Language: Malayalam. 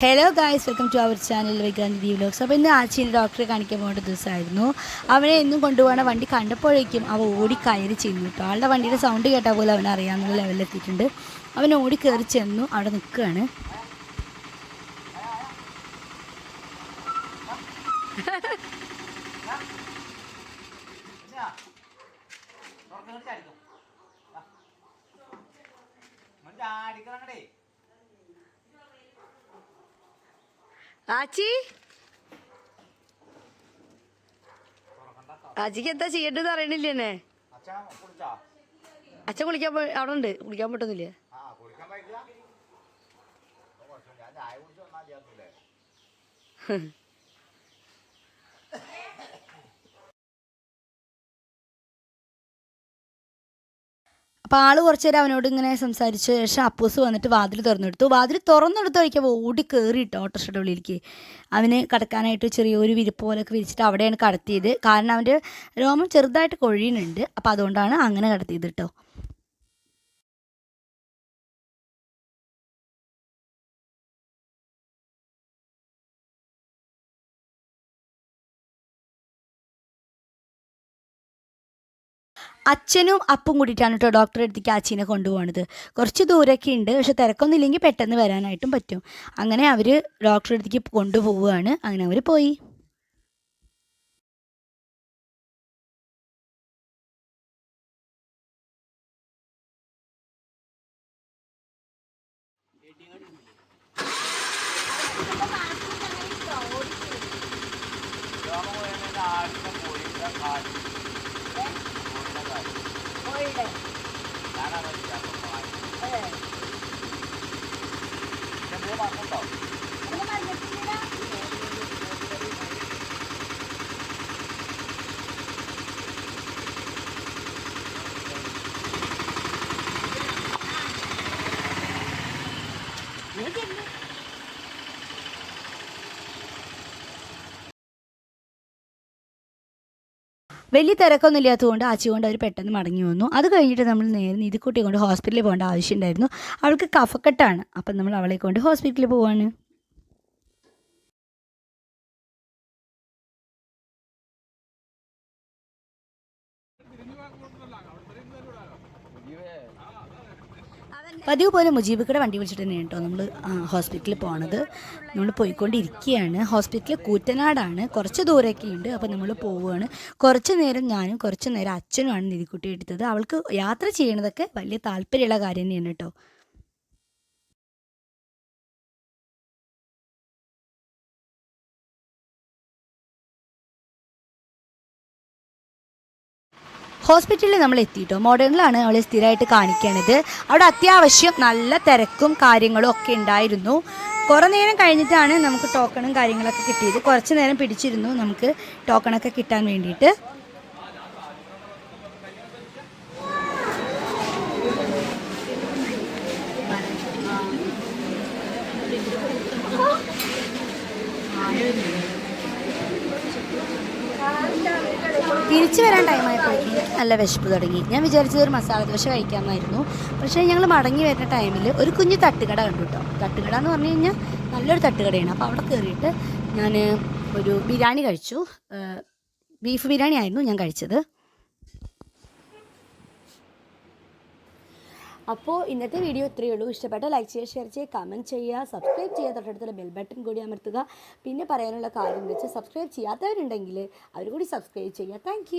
Hello guys welcome to our channel Vaikanthi the vlogs അപ്പോൾ ഇന്ന് ആച്ചീന്റെ ഡോക്ടറെ കാണിക്കാൻ പോകേണ്ട ദിവസമായിരുന്നു. അവനെ എന്നും കൊണ്ടുപോകണ വണ്ടി കണ്ടപ്പോഴേക്കും അവ ഓടി കയറി ചെന്നു കേട്ടോ. ആളുടെ വണ്ടിയുടെ സൗണ്ട് കേട്ടാൽ പോലും അവൻ അറിയാവുന്ന ലെവലിലെത്തിയിട്ടുണ്ട് അവൻ ഓടി കയറി ചെന്നു അവിടെ നിൽക്കുകയാണ്. അടിക്കണേ ആച്ചി? ആച്ചിക്ക് എന്താ ചെയ്യേണ്ടത് അറിയണില്ലേ അച്ഛൻ കുളിക്കാൻ പോ അവിടെ ഉണ്ട്. കുളിക്കാൻ പറ്റുന്നില്ല? ആ അപ്പോൾ ആൾ കുറച്ച് നേരം അവനോട് ഇങ്ങനെ സംസാരിച്ച ശേഷം അപ്പൂസ് വന്നിട്ട് വാതിൽ തുറന്നെടുത്തു. വാതിൽ തുറന്നെടുത്ത് കഴിക്കുമ്പോൾ ഓടി കയറിയിട്ടോ ഓട്ടോറിക്ഷയുടെ ഉള്ളിലേക്ക്. അവന് കടക്കാനായിട്ട് ചെറിയൊരു വിരിപ്പ് പോലൊക്കെ വിരിച്ചിട്ട് അവിടെയാണ് കടത്തിയത്. കാരണം അവന്റെ രോമം ചെറുതായിട്ട് കൊഴിയുന്നുണ്ട്. അപ്പോൾ അതുകൊണ്ടാണ് അങ്ങനെ കടത്തിയത് കേട്ടോ അച്ഛനും അപ്പും കൂടിയിട്ടാണ് കേട്ടോ ഡോക്ടറെ അടുത്തേക്ക് അച്ഛനെ കൊണ്ടുപോകണത് കുറച്ച് ദൂരമൊക്കെ ഉണ്ട് പക്ഷെ തിരക്കൊന്നും ഇല്ലെങ്കിൽ പെട്ടെന്ന് വരാനായിട്ടും പറ്റും. അങ്ങനെ അവർ ഡോക്ടറെ അടുത്തേക്ക് കൊണ്ടുപോവുകയാണ്. അങ്ങനെ അവർ പോയി. Thank പോയതിന്റെ ಒಳ್ಳೆ ಧಾರಾವಾಹಿ ಜಾತಕವಾಗಿ വലിയ തിരക്കൊന്നും ഇല്ലാത്തതുകൊണ്ട് ആച്ചി കൊണ്ട് അവർ പെട്ടെന്ന് മടങ്ങി വന്നു. അത് കഴിഞ്ഞിട്ട് നമ്മൾ നേരെ നിധിക്കുട്ടിയെ കൊണ്ട് ഹോസ്പിറ്റലിൽ പോകേണ്ട ആവശ്യമുണ്ടായിരുന്നു. അവൾക്ക് കഫക്കെട്ടാണ്. അപ്പം നമ്മൾ അവളെ കൊണ്ട് ഹോസ്പിറ്റലിൽ പോവാണ്. പതിവ് പോലെ മുജീബിക്കടെ വണ്ടി വിളിച്ചിട്ട് തന്നെയാണ് കേട്ടോ നമ്മൾ ഹോസ്പിറ്റലിൽ പോണത്. നമ്മൾ പോയിക്കൊണ്ടിരിക്കുകയാണ് ഹോസ്പിറ്റൽ കൂറ്റനാടാണ്. കുറച്ച് ദൂരമൊക്കെ ഉണ്ട് അപ്പോൾ നമ്മൾ പോവുകയാണ് കുറച്ച് നേരം ഞാനും കുറച്ച് നേരം അച്ഛനുമാണ് നിധിക്കുട്ടി എടുത്തത്. അവൾക്ക് യാത്ര ചെയ്യണതൊക്കെ വലിയ താല്പര്യമുള്ള കാര്യം തന്നെയാണ് കേട്ടോ. ഹോസ്പിറ്റലിൽ നമ്മൾ എത്തിയിട്ടോ? മോഡേണിലാണ് അവളെ സ്ഥിരമായിട്ട് കാണിക്കണത്. അവിടെ അത്യാവശ്യം നല്ല തിരക്കും കാര്യങ്ങളും ഒക്കെ ഉണ്ടായിരുന്നു. കുറേ നേരം കഴിഞ്ഞിട്ടാണ് നമുക്ക് ടോക്കണും കാര്യങ്ങളൊക്കെ കിട്ടിയത്. കുറച്ച് നേരം പിടിച്ചിരുന്നു നമുക്ക് ടോക്കണൊക്കെ കിട്ടാൻ വേണ്ടിയിട്ട്. തിരിച്ചു വരാൻ ടൈമായപ്പോഴേക്കും നല്ല വിശപ്പ് തുടങ്ങി. ഞാൻ വിചാരിച്ചത് ഒരു മസാല ദോശ കഴിക്കാമെന്നായിരുന്നു പക്ഷേ ഞങ്ങൾ മടങ്ങി വരുന്ന ടൈമിൽ ഒരു കുഞ്ഞു തട്ടുകട കണ്ടു കേട്ടോ തട്ടുകട എന്ന് പറഞ്ഞു കഴിഞ്ഞാൽ നല്ലൊരു തട്ടുകടയാണ്. അപ്പോൾ അവിടെ കയറിയിട്ട് ഞാൻ ഒരു ബിരിയാണി കഴിച്ചു. ബീഫ് ബിരിയാണി ആയിരുന്നു ഞാൻ കഴിച്ചത്. അപ്പോൾ ഇന്നത്തെ വീഡിയോ ഇത്രയേ ഉള്ളൂ. ഇഷ്ടപ്പെട്ട ലൈക്ക് ചെയ്യുക ഷെയർ ചെയ്യുക കമന്റ് ചെയ്യുക സബ്സ്ക്രൈബ് ചെയ്യുക തൊട്ടടുത്തുള്ള ബെൽ ബട്ടൺ കൂടി അമർത്തുക. പിന്നെ പറയാനുള്ള കാര്യം വെച്ചാൽ സബ്സ്ക്രൈബ് ചെയ്യാത്തവരുണ്ടെങ്കിൽ അവർ കൂടി സബ്സ്ക്രൈബ് ചെയ്യുക. താങ്ക്